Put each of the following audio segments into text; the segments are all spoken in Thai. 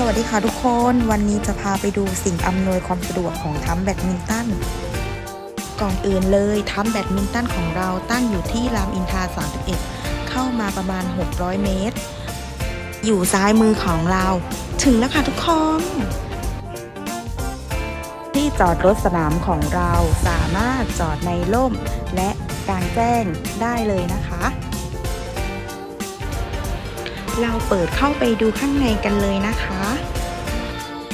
สวัสดีค่ะทุกคน วันนี้จะพาไปดูสิ่งอำนวยความสะดวกของทัมแบดมินตัน ก่อนอื่นเลยทัมแบดมินตันของเราตั้งอยู่ที่รามอินทรา31 เข้ามาประมาณ 600 เมตร อยู่ซ้ายมือของเรา ถึงแล้วค่ะทุกคน ที่จอดรถสนามของเราสามารถจอดในร่ม และกลางแจ้งได้เลยนะคะ เราเปิดเข้าไปดูข้างในกันเลยนะคะ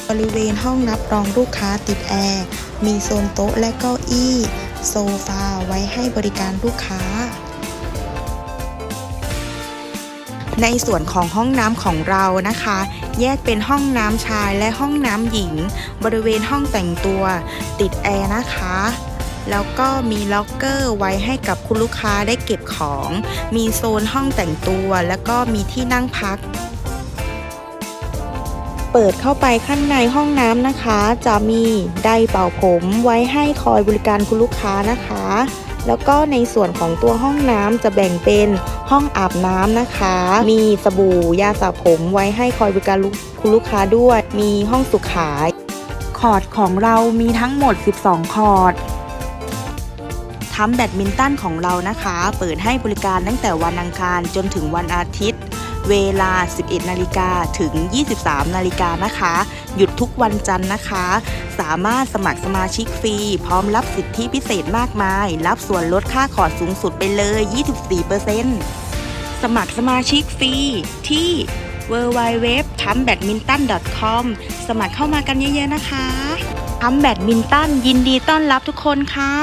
บริเวณห้องรับรองลูกค้าติดแอร์ มีโซนโต๊ะและเก้าอี้ โซฟาไว้ให้บริการลูกค้า ในส่วนของห้องน้ำของเรานะคะ แยกเป็นห้องน้ำชายและห้องน้ำหญิง บริเวณห้องแต่งตัว ติดแอร์นะคะ แล้วก็มีล็อกเกอร์ไว้ให้กับคุณลูกค้าได้เก็บของ มีโซนห้องแต่งตัว แล้วก็มีที่นั่งพัก เปิดเข้าไปข้างในห้องน้ำนะคะ จะมีไดเป่าผมไว้ให้คอยบริการคุณลูกค้านะคะ แล้วก็ในส่วนของตัวห้องน้ำจะแบ่งเป็นห้องอาบน้ำนะคะ มีสบู่ยาสระผมไว้ให้คอยบริการคุณลูกค้าด้วย มีห้องสุขายคอร์ดของเรามีทั้งหมด 12 คอร์ด ทำแบดมินตันของเรานะคะ เปิดให้บริการตั้งแต่วันอังคารจนถึงวันอาทิตย์ เวลา 11 นาฬิกาถึง 23 นาฬิกานะคะ หยุดทุกวันจันทร์นะคะ สามารถสมัครสมาชิกฟรี พร้อมรับสิทธิพิเศษมากมาย รับส่วนลดค่าคอร์สสูงสุดไปเลย 24%สมัครสมาชิกฟรีที่ w w w t a m b a d m i n t o n c o m สมัครเข้ามากันเยอะๆนะคะทำแบดมินตันยินดีต้อนรับทุกคนค่ะ